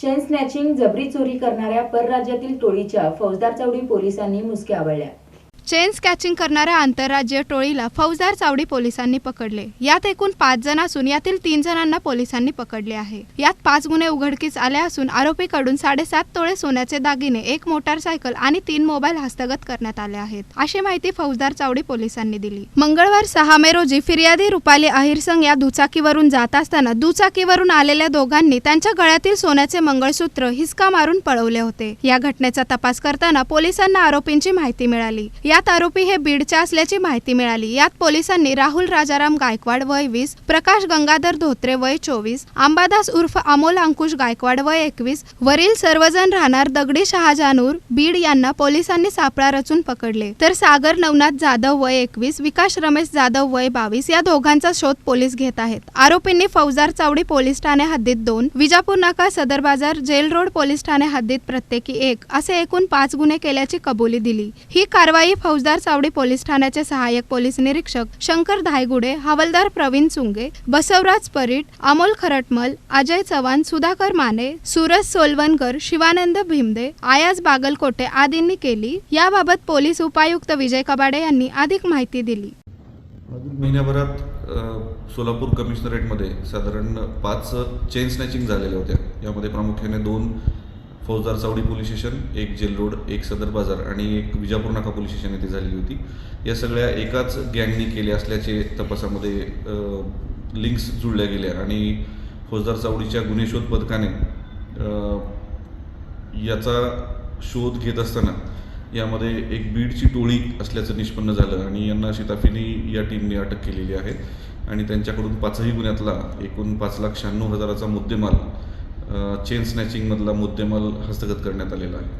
Chain snatching जबरी चोरी करणाऱ्या परराज्यातील टोळीच्या फौजदार चौडी पोलिसांनी मुसक्या आवळल्या. चेन स्कॅचिंग करणाऱ्या आंतरराज्यीय टोळीला फौजदार चावडी पोलिसांनी पकडले. यात एकूण पाच जण असून यातील तीन जणांना पोलिसांनी पकडले आहे. यात पाच गुन्हे उघडकीस आले असून आरोपीकडून साडेसात तोळे सोन्याचे दागिने एक मोटारसायकल आणि तीन मोबाईल हस्तगत करण्यात आले आहेत. अशी माहिती फौजदार चावडी पोलिसांनी दिली. मंगळवार सहा मे रोजी फिर्यादी रुपाली अहिरसंग या दुचाकीवरून जात असताना दुचाकीवरून आलेल्या दोघांनी त्यांच्या गळ्यातील सोन्याचे मंगळसूत्र हिसका मारून पळवले होते. या घटनेचा तपास करताना पोलिसांना आरोपींची माहिती मिळाली. या यात आरोपी हे बीडचे असल्याची माहिती मिळाली. यात पोलिसांनी राहुल राजाराम गायकवाड वय वीस प्रकाश गंगाधर धोत्रे वय चोवीस अंबादास उर्फ अमोल अंकुश गायकवाड वय एकवीस वरील सर्वजण राहणार दगडी शहाजानूर बीड यांना पोलिसांनी सापळा रचून पकडले. तर सागर नवनाथ जाधव वय एकवीस विकास रमेश जाधव वय बावीस या दोघांचा शोध पोलीस घेत आहेत. आरोपींनी फौजार चावडी पोलीस ठाणे हद्दीत दोन विजापूर नाका सदर बाजार जेल रोड पोलीस ठाणे हद्दीत प्रत्येकी एक असे एकूण पाच गुन्हे केल्याची कबुली दिली. ही कारवाई फौजदार सावडी पोलीस ठाण्याचे सहाय्यक पोलीस निरीक्षक शंकर धायगुडे हवालदार प्रवीण चुंगे बसवराज परीट अमोल खरटमल अजय चव्हाण सुधाकर माने सूरज सोलवनकर शिवानंद भीमदे आयाज बागलकोटे आदींनी केली. याबाबत पोलीस उपायुक्त विजय कबाडे यांनी अधिक माहिती दिली. महिन्याभरात सोलापूर कमिशनरेटमध्ये साधारण पाच चेन स्नॅचिंग झालेल्या होत्या. यामध्ये प्रामुख्याने दोन फौजदार चावडी पोलीस स्टेशन एक जेल रोड एक सदर बाजार आणि एक विजापूर नाका पोलीस स्टेशन येथे झालेली होती. या सगळ्या एकाच गँगनी केल्या असल्याचे तपासामध्ये लिंक्स जुळल्या गेल्या आणि फौजदार चावडीच्या गुन्हे शोध पथकाने याचा शोध घेत असताना यामध्ये एक बीडची टोळी असल्याचं निष्पन्न झालं आणि यांना शिताफिनी या टीमने अटक केलेली आहे. आणि त्यांच्याकडून पाचही गुन्ह्यातला एकूण पाच लाख शहाण्णव हजाराचा मुद्देमाल चेन स्नॅचिंगमधला मुद्देमाल हस्तगत करण्यात आलेला आहे.